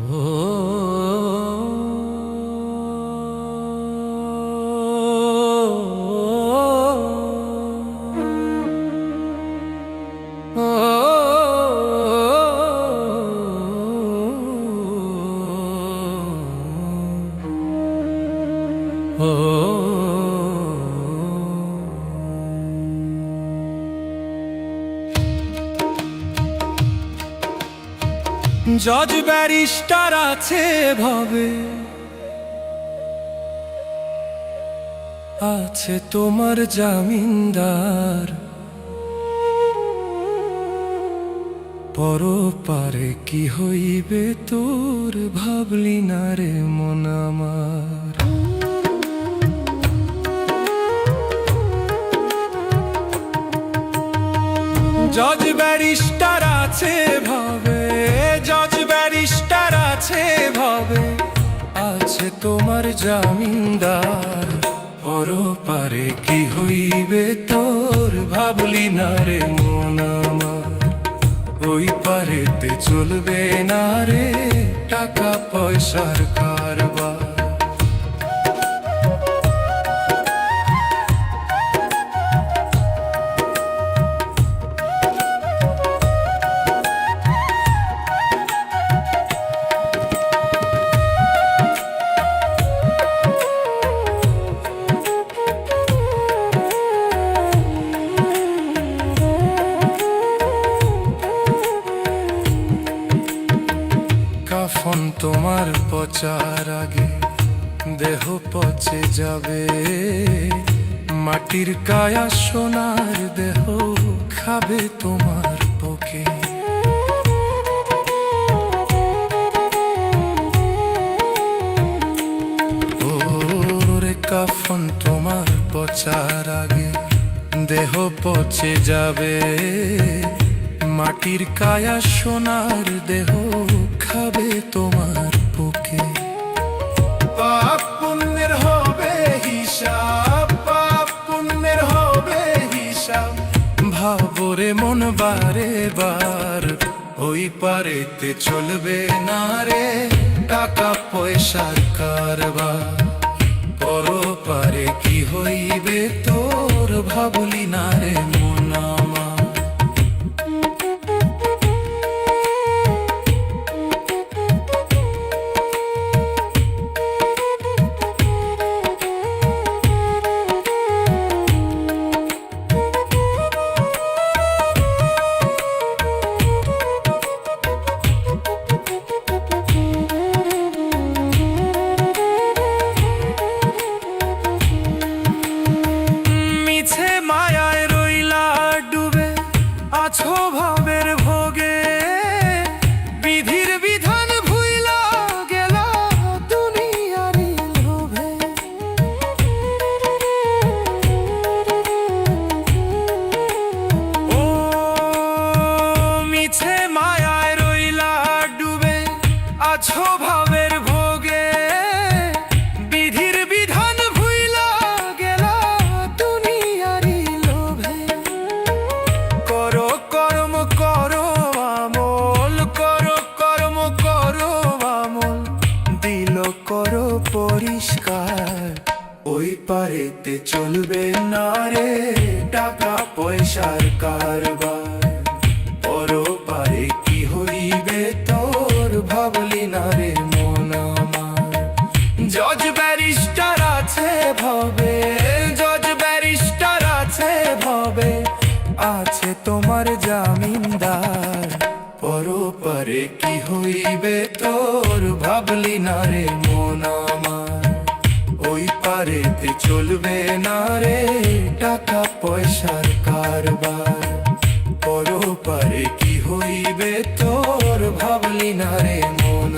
oh জজ barrister আছে ভাবে। আছে তোমার জামিনদার। পরপারে কি হইবে তোর ভাবলি না রে মন আমার। জজ ব্যারিস্টার আছে ভাবে। তোমার জামিনদার, পরপারে কি হইবে তোর? ভাবলি না রে মন ওই পারেতে চলবে না রে টাকা পয়সার কারবার। কাফন তোমার পচার আগে, দেহ পচে যাবে। মাটির কায়া সোনার দেহ খাবে তোমার পকে কাফন তোমার পচার আগে, দেহ পচে যাবে। মাটির কায়া সোনার দেহ খাবে তোমার বুকে। পাপ পুণ্যের হবে হিসাব পাপ পুণ্যের হবে হিসাব। ভাবরে মন বারে বার ওই পারেতে চলবে না রে। টাকা পয়সার কারবার পর পারে কি হইবে তোর? ভাবলি না রে আছো ভাবের ভোগে। বিধির বিধান ভুইলা গেল দুনিয়ারি লোভে। করো কর্ম, করো আমল, করো কর্ম, করো আমল। দিল করো পরিষ্কার। ওই পারেতে চলবে না রে টাকা পয়সার কারবার। কি হইবে তোর? ভাবলি না রে মন আমার। ওই পারেতে চলবে না রে টাকা, পয়সার কারবার। পরপারে কি হইবে তোর? ভাবলি না রে মন